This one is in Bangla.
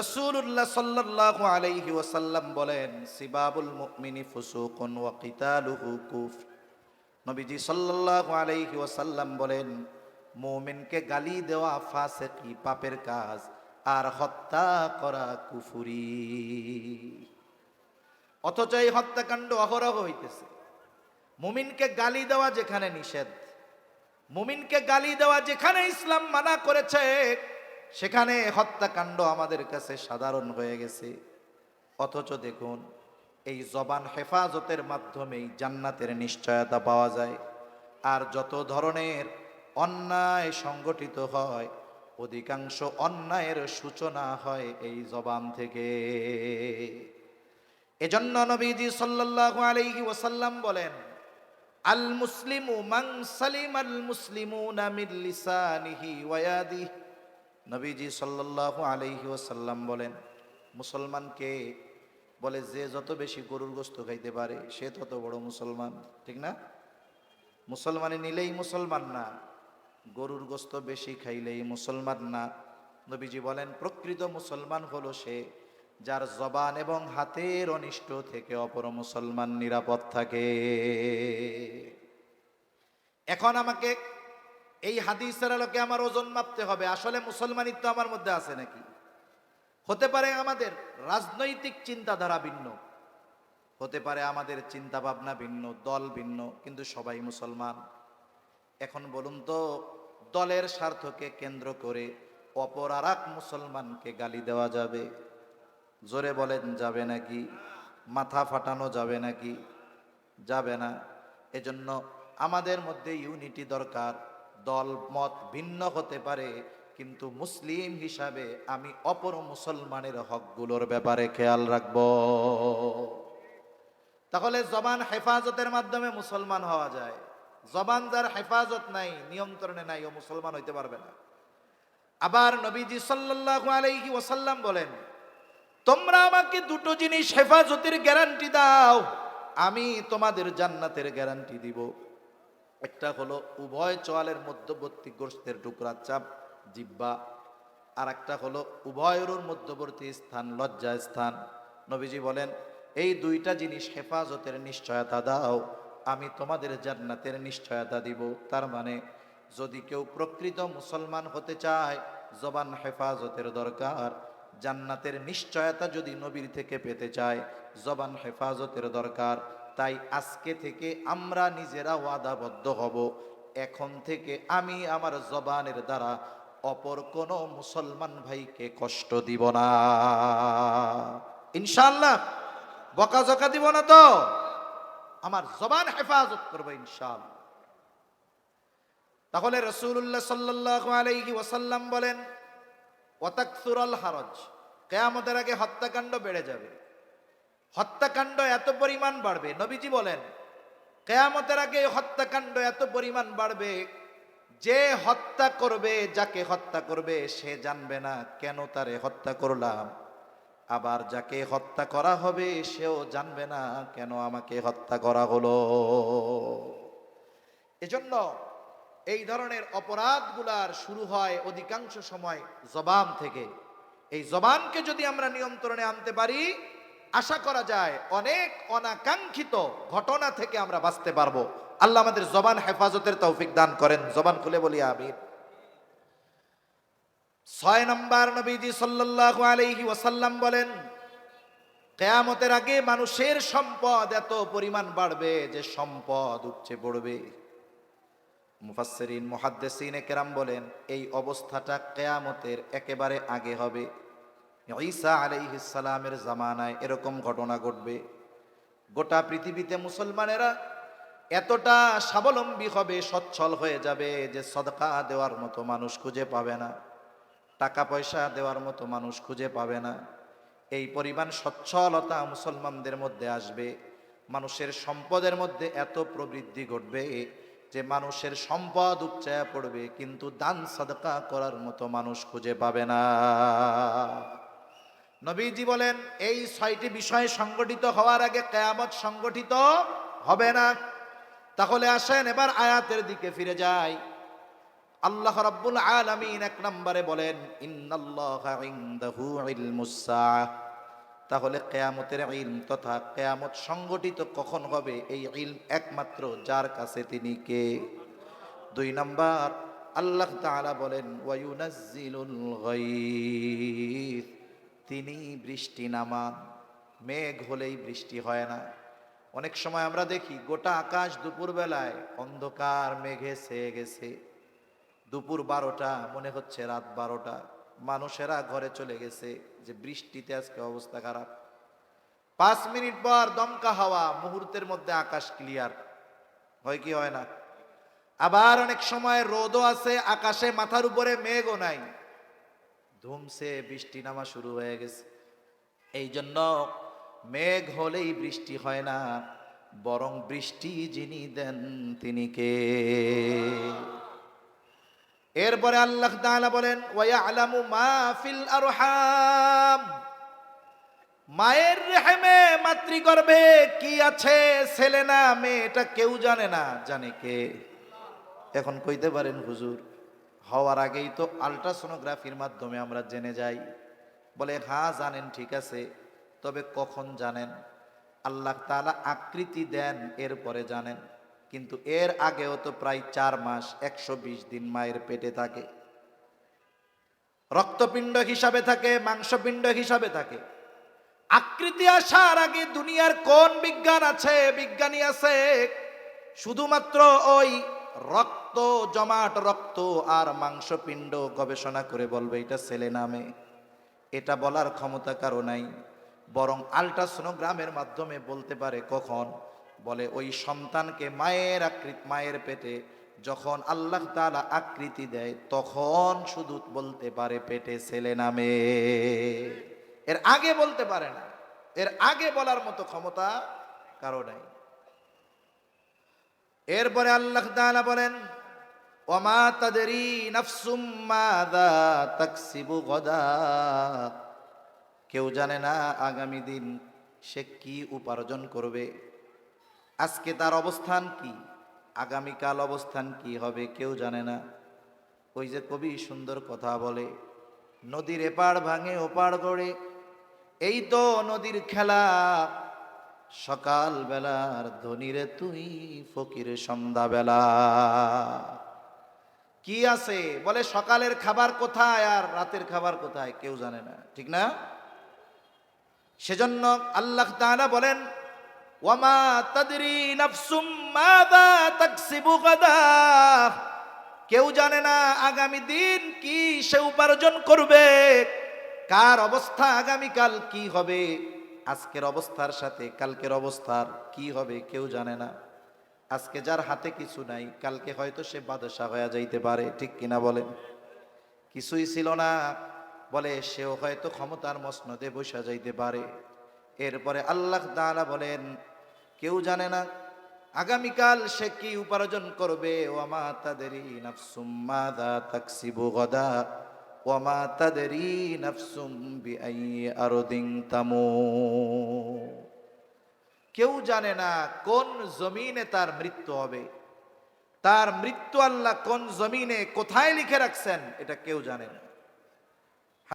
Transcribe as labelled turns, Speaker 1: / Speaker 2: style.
Speaker 1: রসুল্লাহ সাল্লাল্লাহু আলাইহি ওয়াসাল্লাম বলেন, সিবাবুল মুমিনি ফুসুকুন ওয়া কিতালুহু নবীজি সাল্লাল্লাহু আলাইহি ওয়াসাল্লাম বলেন, মুমিনকে গালি দেওয়া ফাসিকি, পাপের কাজ, আর হত্যা করা কুফুরি। অথচ এই হত্যাকাণ্ড অহরহ হইতেছে। মুমিনকে গালি দেওয়া যেখানে নিষেধ, মুমিনকে গালি দেওয়া যেখানে ইসলাম মানা করেছে সেখানে হত্যাকাণ্ড আমাদের কাছে সাধারণ হয়ে গেছে। অথচ দেখুন, এই জবান হেফাজতের মাধ্যমেই জান্নাতের নিশ্চয়তা পাওয়া যায়। আর যত ধরনের অন্যায় সংগঠিত হয়, অধিকাংশ অন্যায়ের সূচনা হয় এই জবান থেকে। এজন্য নবীজি সাল্লাল্লাহু আলাইহি ওয়াসাল্লাম বলেন, আল মুসলিমু মান সালিম আল মুসলিমুনা মিন লিসানিহি ওয়া ইয়াদিহি নবীজি সাল্লাল্লাহু আলাইহি ওয়াসাল্লাম বলেন, মুসলমানকে বলে যে যত বেশি গরুর গোস্ত খাইতে পারে, সে তত বড় মুসলমান। ঠিক না? মুসলমানে নিলেই মুসলমান না, গরুর গোস্ত বেশি খাইলেই মুসলমান না। নবীজি বলেন, প্রকৃত মুসলমান হলো সে যার জবান এবং হাতের অনিষ্ট থেকে অপর মুসলমান নিরাপদ থাকে। এখন আমাকে এই হাদিসের আলোকে আমার ওজন মাপতে হবে। আসলে মুসলমানিত্ব আমার মধ্যে আছে নাকি? হতে পারে আমাদের রাজনৈতিক চিন্তাধারা ভিন্ন। হতে পারে আমাদের চিন্তা ভাবনা ভিন্ন, দল ভিন্ন, কিন্তু সবাই মুসলমান। এখন বলুন তো, দলের স্বার্থকে কেন্দ্র করে অপর আর মুসলমানকে গালি দেওয়া যাবে? জোরে বলেন, যাবে নাকি? মাথা ফাটানো যাবে নাকি? যাবে না। এজন্য আমাদের মধ্যে ইউনিটি দরকার। দল, মত ভিন্ন হতে পারে, কিন্তু মুসলিম হিসাবে আমি অপর মুসলমানের হকগুলোর ব্যাপারে খেয়াল রাখব। তাহলে জবান হেফাজতের মাধ্যমে মুসলমান হওয়া যায়। জবান যার হেফাজত নাই, নিয়ন্ত্রণে নাই, ও মুসলমান হইতে পারবে না। আবার নবীজি সাল্লাল্লাহু আলাইহি ওসাল্লাম বলেন, তোমরা আমাকে দুটো জিনিস হেফাজতের গ্যারান্টি দাও, আমি তোমাদের জান্নাতের গ্যারান্টি দিব। একটা হলো উভয় চোয়ালের মধ্যবর্তী গোষ্ঠের টুকরা চাপ, জিব্বা। আর একটা হলো উভয়ের মধ্যবর্তী স্থান, লজ্জা স্থান। নবীজি বলেন, এই দুইটা জিনিস হেফাজতের নিশ্চয়তা দাও, আমি তোমাদের জান্নাতের নিশ্চয়তা দিব। তার মানে যদি কেউ প্রকৃত মুসলমান হতে চায়, জবান হেফাজতের দরকার। জান্নাতের নিশ্চয়তা যদি নবীর থেকে পেতে চায়, জবান হেফাজতের দরকার। তাই আজকে থেকে আমরা নিজেরা ওয়াদাবদ্ধ হব। এখন থেকে আমি আমার জবানের দ্বারা অপর কোনো মুসলমান ভাইকে কষ্ট দিব না। ইনশাল্লাহ বকাঝকা দিব না তো। আমার জবান হেফাজত করব ইনশাল্লাহ তাহলে রসুল্লাহ সাল্লাহ আলাইহি ওয়াসাল্লাম বলেন, ওয়াতাকসুরাল হারজ কেয়ামতের আগে হত্যাকাণ্ড বেড়ে যাবে। হত্যাকাণ্ড এত পরিমাণ বাড়বে। নবীজি বলেন, কেয়ামতের আগে হত্যাকাণ্ড এত পরিমাণ বাড়বে, যে হত্যা করবে, যাকে হত্যা করবে, সে জানবে না কেন তারে হত্যা করলাম। আবার যাকে হত্যা করা হবে, সেও জানবে না কেন আমাকে হত্যা করা হলো। এজন্য এই ধরনের অপরাধগুলার শুরু হয় অধিকাংশ সময় জবান থেকে। এই জবানকে যদি আমরা নিয়ন্ত্রণে আনতে পারি আশা করা যায় অনেক অনাকাঙ্ক্ষিত ঘটনা থেকে আমরা বাঁচতে পারব। আল্লাহ আমাদের জবান হেফাজতের তৌফিক দান করেন। জবান খুলে বলি আমির ছয় নম্বর নবীজি সাল্লাল্লাহু আলাইহি ওয়াসাল্লাম বলেন, কেয়ামতের আগে মানুষের সম্পদ এত পরিমাণ বাড়বে যে সম্পদ উপচে পড়বে। মুফাসসিরিন, মুহাদ্দিসিন কেরাম বলেন, এই অবস্থাটা কেয়ামতের একেবারে আগে হবে। ঈসা আলাইহিস সালামের জামানায় এরকম ঘটনা ঘটবে। গোটা পৃথিবীতে মুসলমানেরা এতটা স্বাবলম্বী হবে, সচ্ছল হয়ে যাবে যে সদকা দেওয়ার মতো মানুষ খুঁজে পাবে না, টাকা পয়সা দেওয়ার মতো মানুষ খুঁজে পাবে না। এই পরিমাণ সচ্ছলতা মুসলমানদের মধ্যে আসবে। মানুষের সম্পদের মধ্যে এত প্রবৃদ্ধি ঘটবে যে মানুষের সম্পদ উপচায়া পড়বে, কিন্তু দান সাদকা করার মতো মানুষ খুঁজে পাবে না। নবীজি বলেন, এই ছয়টি বিষয় সংগঠিত হওয়ার আগে কেয়ামত সংগঠিত হবে না। তাহলে আসেন, এবার আয়াতের দিকে ফিরে যাই। আল্লাহ রাব্বুল আলামিন এক নম্বরে বলেন তাহলে কেয়ামতের ইলম তথা কেয়ামত সংগঠিত কখন হবে? এই ইলম একমাত্র যার কাছে তিনি কে? দুই নম্বর, আল্লাহ তাআলা বলেন ওয়ায়ুনাজ্জিলুল তিনি বৃষ্টি নামান মেঘ হলেই বৃষ্টি হয় না। অনেক সময় আমরা দেখি, গোটা আকাশ দুপুরবেলায় অন্ধকার মেঘে ছেয়ে গেছে। দুপুর বারোটা, মনে হচ্ছে রাত বারোটা। মানুষেরা ঘরে চলে গেছে যে বৃষ্টিতে আজকে অবস্থা খারাপ। পাঁচ মিনিট পর দমকা হাওয়া, মুহূর্তের মধ্যে আকাশ ক্লিয়ার হয় কি হয় না? আবার অনেক সময় রোদও আছে, আকাশে মাথার উপরে মেঘও নাই। ধুমসে বৃষ্টি নামা শুরু হয়ে গেছে। এই জন্য মেঘ হলেই বৃষ্টি হয় না, বরং বৃষ্টি যিনি দেন তিনি কে? এরপরে আল্লাহ তাআলা বলেন ওয়া আলামু মা ফিল আরহাম। মায়ের রেহেমে মাতৃগর্ভে কি আছে ছেলে না মেয়ে এটা কেউ জানে না। জানে কে? এখন কইতে পারেন হুজুর। হওয়ার আগেই তো আলট্রাসোনোগ্রাফির মাধ্যমে আমরা জেনে যাই। বলে হ্যাঁ জানেন, ঠিক আছে। তবে কখন জানেন? আল্লাহ তাআলা আকৃতি দেন, এরপরে জানেন। কিন্তু এর আগেও তো প্রায় চার মাস, একশো বিশ দিন মায়ের পেটে থাকে। রক্তপিণ্ড হিসাবে থাকে, মাংসপিণ্ড হিসাবে থাকে। আকৃতি আসার আগে দুনিয়ার কোন বিজ্ঞান আছে? বিজ্ঞানী আছে, শুধুমাত্র ওই রক্ত, জমাট রক্ত আর মাংসপিণ্ড গবেষণা করে বলবে, এটা ছেলে নামে এটা বলার ক্ষমতা কারও নাই। বরং আলট্রাসোনোগ্রামের মাধ্যমে বলতে পারে কখন? বলে, ওই সন্তানকে মায়ের আকৃতি মায়ের পেটে যখন আল্লাহ তালা আকৃতি দেয়, তখন শুধু বলতে পারে পেটে ছেলে নামে এর আগে বলতে পারে না। এর আগে বলার মতো ক্ষমতা কারও নাই। এরপরে আল্লাহ তাআলা বলেন, ওমা তাদেরি নাফসুম মাদা তাকসিবু গদা? কেউ জানে না আগামী দিন সে কি উপার্জন করবে। আজকে তার অবস্থান কি? আগামীকাল অবস্থান কি হবে কেউ জানে না। ওই যে কবি সুন্দর কথা বলে, নদীর এপার ভাঙে ওপার গড়ে, এই তো নদীর খেলা সকাল বেলার ধনীরে তুই, ফকির সন্ধ্যাবেলা। কি আছে? বলে সকালের খাবার কোথায় আর রাতের খাবার কোথায়? কেউ জানে না। ঠিক না? সেজন্য আল্লাহ তাআলা বলেন, ওয়ামা তাদরি নাফসুম মাযা তাকসিবু গাদা। কেউ জানে না আগামী দিন কি সে উপার্জন করবে, কার অবস্থা আগামীকাল কি হবে। আজকের অবস্থার সাথে কালকের অবস্থার কি হবে কেউ জানে না। আজকে যার হাতে কিছু নাই, কালকে হয়তো সে বাদশা হয়ে যাইতে পারে, ঠিক কিনা বলেন? কিছুই ছিল না। বলে, সেও হয়তো ক্ষমতার মসনদে বসা যাইতে পারে। এরপরে আল্লাহ দালা বলেন, কেউ জানে না আগামীকাল সে কি উপার্জন করবে। ওয়ামা তাদেরি নাফসুম, মাদা তাকসিবু গদা। ওয়ামা তাদেরই নাফসুম বিআই আরদিং তামু। কেউ জানে না কোন জমিনে তার মৃত্যু হবে। তার মৃত্যু আল্লাহ কোন জমিনে কোথায় লিখে রাখছেন, এটা কেউ জানে না।